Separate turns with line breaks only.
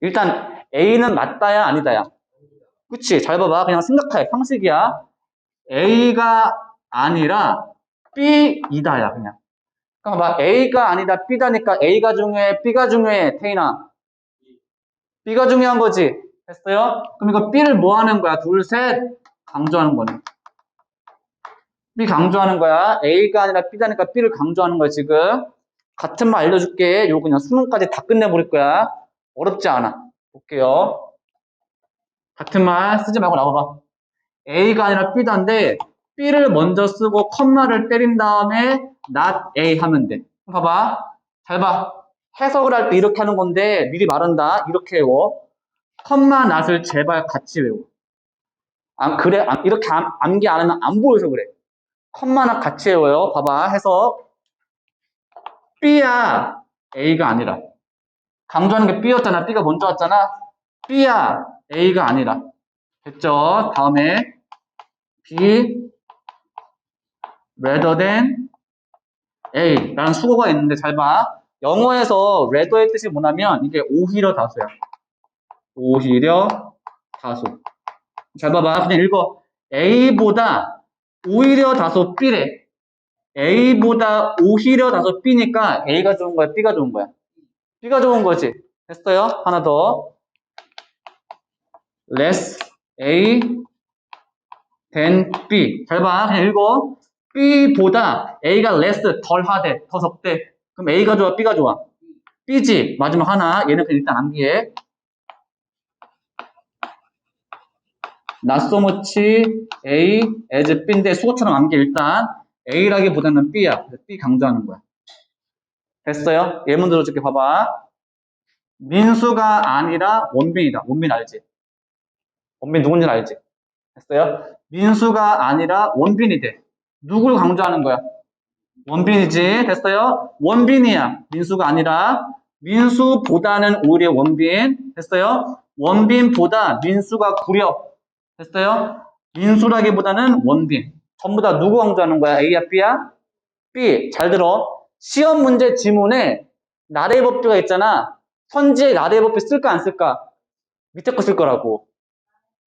일단 A는 맞다야 아니다야. 그치? 잘 봐봐. 그냥 생각해. 상식이야. A가 아니라 B이다야 그냥. 그러니까 봐. A가 아니다 B다니까 A가 중요해 B가 중요해 태인아. B가 중요한 거지. 됐어요? 그럼 이거 B를 뭐 하는 거야? 둘, 셋 강조하는 거네. B 강조하는 거야. A가 아니라 B다니까 B를 강조하는 거야 지금. 같은 말 알려줄게. 요거 그냥 수능까지 다 끝내버릴 거야. 어렵지 않아. 볼게요. 같은 말 쓰지 말고 나와봐. A가 아니라 B다인데 B를 먼저 쓰고 컴마를 때린 다음에 not A 하면 돼. 봐봐. 잘 봐. 해석을 할 때 이렇게 하는 건데 미리 말한다. 이렇게 외워. 컴마 not을 제발 같이 외워. 안 그래 안- 이렇게 암, 암기 안 하면 안 보여서 그래. 컴마 not 같이 외워요. 봐봐. 해석. B야 A가 아니라. 강조하는 게 B였잖아. B가 먼저 왔잖아. B야 A가 아니라. 됐죠? 다음에 B rather than A 라는 수거가 있는데 잘 봐. 영어에서 rather의 뜻이 뭐냐면 이게 오히려 다수야. 오히려 다수. 잘 봐봐. 그냥 읽어. A보다 오히려 다소 B래. A보다 오히려 다소 B니까 A가 좋은 거야, B가 좋은 거야. B가 좋은 거지. 됐어요? 하나 더. less A than B. 잘 봐. 그냥 읽어. B보다 A가 less 덜 하대, 더 적대. 그럼 A가 좋아, B가 좋아? B지. 마지막 하나. 얘는 그냥 일단 암기해. not so much A as B인데 수거처럼 암기 일단 A라기보다는 B야. B 강조하는 거야. 됐어요? 예문 들어줄게 봐봐. 민수가 아니라 원빈이다. 원빈 알지? 원빈 누군지 알지? 됐어요? 민수가 아니라 원빈이 돼. 누굴 강조하는 거야? 원빈이지. 됐어요? 원빈이야. 민수가 아니라 민수보다는 오히려 원빈. 됐어요? 원빈보다 민수가 구려. 됐어요? 민수라기보다는 원빈. 전부 다 누구 강조하는 거야? A야, B야? B. 잘 들어. 시험 문제 지문에 나래법규가 있잖아. 선지에 나래법규 쓸까 안 쓸까? 밑에 거 쓸 거라고.